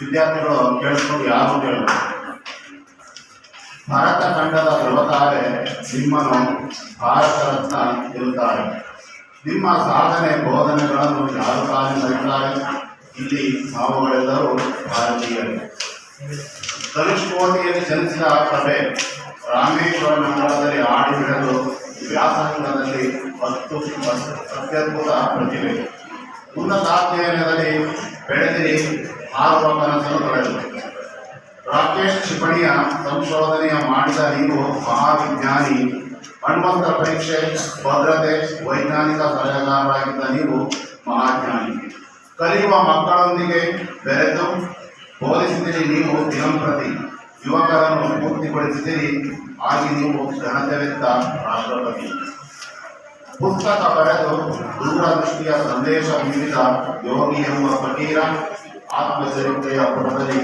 ವಿದ್ಯಾರ್ಥಿಗಳು ಕೇಳಿಸ್ಕೊಂಡು ಯಾರು ಕೇಳಬೇಕು ಭಾರತ ಖಂಡದ ಧ್ರುವತಾರೆ ನಿಮ್ಮನ್ನು ಭಾರತ ರತ್ನ ಇರುತ್ತಾರೆ ನಿಮ್ಮ ಸಾಧನೆ ಬೋಧನೆಗಳನ್ನು ಯಾರು ಪಾಲಿಸುತ್ತಾರೆ ಇಲ್ಲಿ ನಾವುಗಳೆಲ್ಲರೂ ಭಾರತೀಯರು. ಧನುಷ್ಕೋಟಿಯಲ್ಲಿ ಜನಿಸಿದ ಸಭೆ ರಾಮೇಶ್ವರ ನಗರದಲ್ಲಿ ಆಡಿ ಬಿಡಲು ವ್ಯಾಸಂಗದಲ್ಲಿ ಹತ್ತು ಅತ್ಯದ್ಭುತ ಪ್ರತಿಭೆ ಉನ್ನತಾಧ್ಯಯನದಲ್ಲಿ ಬೆಳೆದಿರಿ. ತೊಳೆದರು ರಾಕೇಶ್ ಕ್ಷಿಪಣಿಯ ಸಂಶೋಧನೆಯ ಮಾಡಿದ ನೀವು ಮಹಾವಿಜ್ಞಾನಿ, ಹನುಮಂತ ಪರೀಕ್ಷೆ, ಭದ್ರತೆ, ವೈಜ್ಞಾನಿಕ ಸಲಹೆಗಾರರಾಗಿದ್ದ ನೀವು ಮಹಾಜ್ಞಾನಿ. ಕಲಿಯುವ ಮಕ್ಕಳೊಂದಿಗೆ ಬೆರೆತು ಬೋಧಿಸಿದಿರಿ ನೀವು ದಿನಂಪ್ರತಿ. ಯುವಕರನ್ನು ಸ್ಫೂರ್ತಿಗೊಳಿಸಿದಿರಿ ಆಗಿ ನೀವು ಘನತೆವೆತ್ತ ರಾಷ್ಟ್ರಪತಿ. ಪುಸ್ತಕ ಬರೆದು ದೂರದೃಷ್ಟಿಯ ಸಂದೇಶ ನೀಡಿದ ಯೋಗಿ ಎಂಬ ಫಕೀರ ಆತ್ಮಚರಿತ್ರೆಯ ಪುಟದಲ್ಲಿ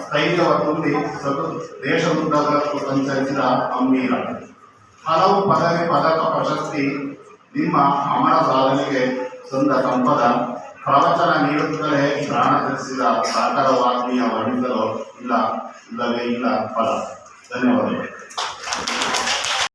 ಸ್ಥೈರ್ಯವ ತುಂಬಿ ಸತು ದೇಶದುದ್ದಗಲಕ್ಕೂ ಸಂಚರಿಸಿದ ಅಮ್ಮೀರ ಹಲವು ಪದವಿ ಪದಕ ಪ್ರಶಸ್ತಿ ನಿಮ್ಮ ಅಮರ ಸಾಧನೆಗೆ ಸಂದ ಸಂಪದ ಪ್ರವಚನ ನೀಡುತ್ತಲೇ ಪ್ರಾಣ ಧರಿಸಿದ ಸಾಗರ ವಾಗ್ಮಿಯ ವರ್ಣಿಸಲು ಇಲ್ಲ ಇಲ್ಲವೇ ಇಲ್ಲ ಫಲ ಧನ್ಯವಾದಗಳು